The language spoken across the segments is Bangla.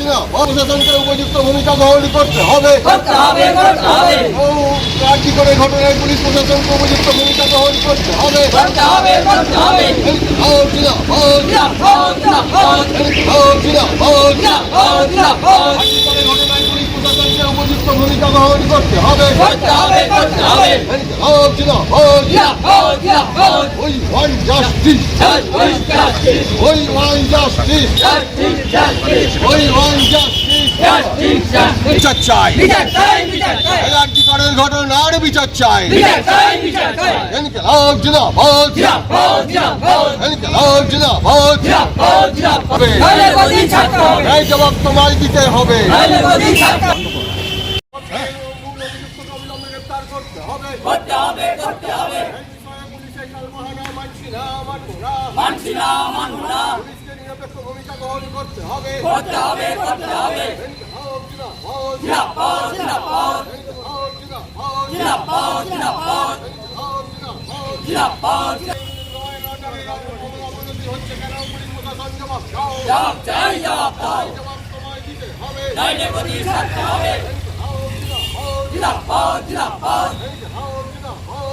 না। প্রশাসনকে উপযুক্ত ভূমিকা গ্রহণ করতে হবে। কার্যি করে ঘটনায় পুলিশ প্রশাসনকে উপযুক্ত ভূমিকা গ্রহণ করতে হবে। করতে হবে শক্ত ভূমিকা গ্রহণ করতে হবে। ওই ওয়ান জাস্টিস ওই ওই ওয়ান জাস্টিস জাস্টিস জাস্টিস ঘটনার বিচার চাই। বিচার চাই বিচার চাই। ইনকিলাব জিন্দাবাদ জিন্দাবাদ জিন্দাবাদ এই জবাব তোমায় দিতে হবে। করতে হবে। মানছি না, মানব না। নিরপেক্ষ ভূমিকা গ্রহণ করতে হবে। করতে হবে জিলা পাও জিলা পাও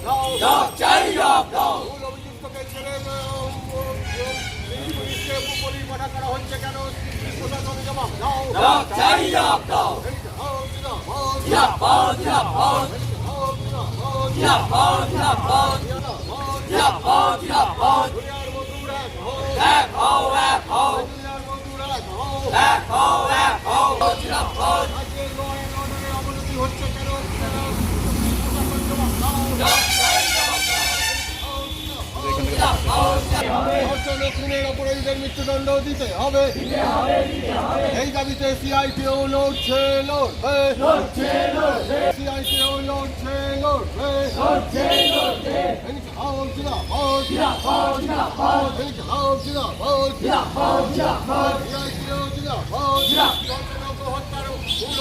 জব চাই জব জব অভিযুক্তকে ছেড়ে পুলিশকে পরিকঠা করা হচ্ছে কেন প্রশাসন জবাব দাও জব চাই জব দাও জিয়াবাদ জিয়াবাদ জিয়াবাদ জিয়াবাদ জিয়াবাদ জিয়াবাদ এক হও এক হও এক হও এক হচ্ছে কেন খুনের অপরাধীদের মৃত্যুদণ্ড দিতে হবে এই দাবিতে সিআইটিও লড়ছে সিআইটিও লড়ছে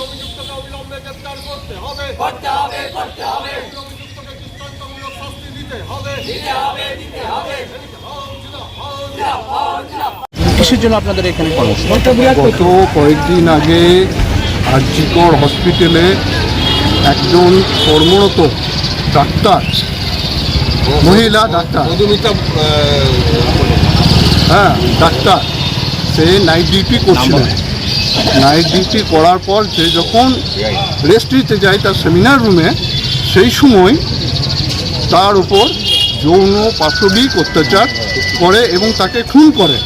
অভিযুক্তকে অবিলম্বে গ্রেপ্তার করতে হবে করতে হবে করতে হবে অভিযুক্তকে দৃষ্টান্তমূলক শাস্তি দিতে হবে দিতে হবে কিসের জন্য আপনাদের এখানে গত কয়েকদিন আগে আরজিকর হসপিটালে একজন কর্মরত ডাক্তার মহিলা ডাক্তার হ্যাঁ ডাক্তার সে নাইট ডিউটি করছিলেন নাইট ডিউটি করার পর সে যখন রেস্ট নিতে যায় তার সেমিনার রুমে সেই সময় তার উপর যৌন পাশবিক অত্যাচার করে এবং তাকে খুন করে।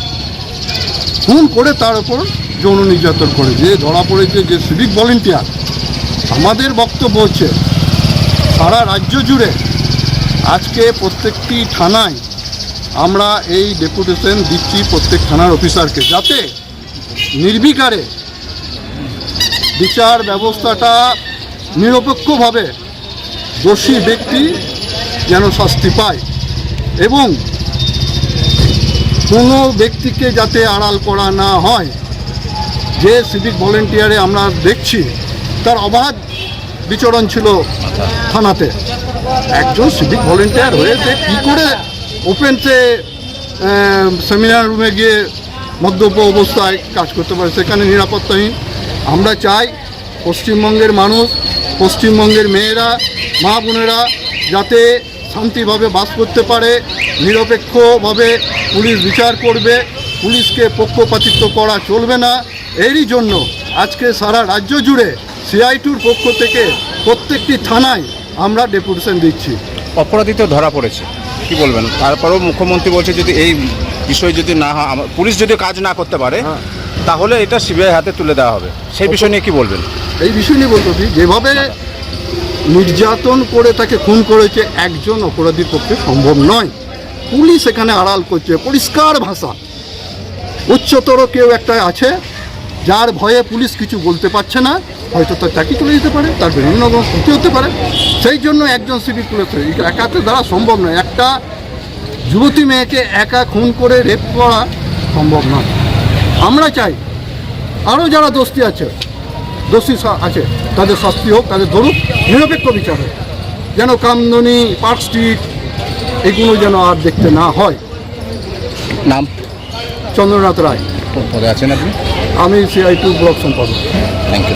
খুন করে তার উপর যৌন নির্যাতন করে যে ধরা পড়েছে যে সিভিক ভলেন্টিয়ার আমাদের বক্তব্য হচ্ছে, সারা রাজ্য জুড়ে আজকে প্রত্যেকটি থানায় আমরা এই ডেপুটেশন দিচ্ছি প্রত্যেক থানার অফিসারকে, যাতে নির্বিকারে বিচার ব্যবস্থাটা নিরপেক্ষভাবে দোষী ব্যক্তি যেন শাস্তি পায় এবং কোনো ব্যক্তিকে যাতে আড়াল করা না হয়, যে সিভিক ভলেন্টিয়ারে আমরা দেখছি, তার অবাধ বিচরণ ছিল থানাতে। একজন সিভিক ভলেন্টিয়ার হয়ে যে কী করে ওপেনতে সেমিনার রুমে গিয়ে মদ্যপ অবস্থায় কাজ করতে পারে, সেখানে নিরাপত্তাহীন। আমরা চাই পশ্চিমবঙ্গের মানুষ, পশ্চিমবঙ্গের মেয়েরা, মা বোনেরা যাতে শান্তিভাবে বাস করতে পারে নিরপেক্ষভাবে পুলিশ বিচার করবে পুলিশকে পক্ষপাতিত্ব করা চলবে না। এরই জন্য আজকে সারা রাজ্য জুড়ে সিআইটুর পক্ষ থেকে প্রত্যেকটি থানায় আমরা ডেপুটেশন দিচ্ছি। অপরাধী তো ধরা পড়েছে কি বলবেন? তারপরেও মুখ্যমন্ত্রী বলছে যদি এই বিষয় যদি না হয় পুলিশ যদি কাজ না করতে পারে হ্যাঁ। তাহলে এটা সিবিআই হাতে তুলে দেওয়া হবে। সেই বিষয় নিয়ে কি বলবেন? এই বিষয় নিয়ে বলতে কি যেভাবে নির্যাতন করে তাকে খুন করেছে একজন অপরাধীর পক্ষে সম্ভব নয়। পুলিশ এখানে আড়াল করছে, পরিষ্কার ভাষা। উচ্চতর কেউ একটা আছে, যার ভয়ে পুলিশ কিছু বলতে পারছে না, হয়তো তার চাকরি চলে যেতে পারে, তার বিভিন্ন রকম ক্ষতি হতে পারে। সেই জন্য একজন সিভিক পুলিশ, একাতে দ্বারা সম্ভব নয়। একটা যুবতী মেয়েকে একা খুন করে রেপ করা সম্ভব নয়। আমরা চাই আরও যারা দোষী আছে দোষী আছে। তাদের শাস্তি হোক তাদের ধরুক নিরপেক্ষ বিচার হোক। যেন কামদনি পার্ক স্ট্রিট এগুলো যেন আর দেখতে না হয়। নাম? চন্দ্রনাথ রায়। পদে আছেন আপনি? আমি সিআই টু ব্লক সম্পাদক। Thank you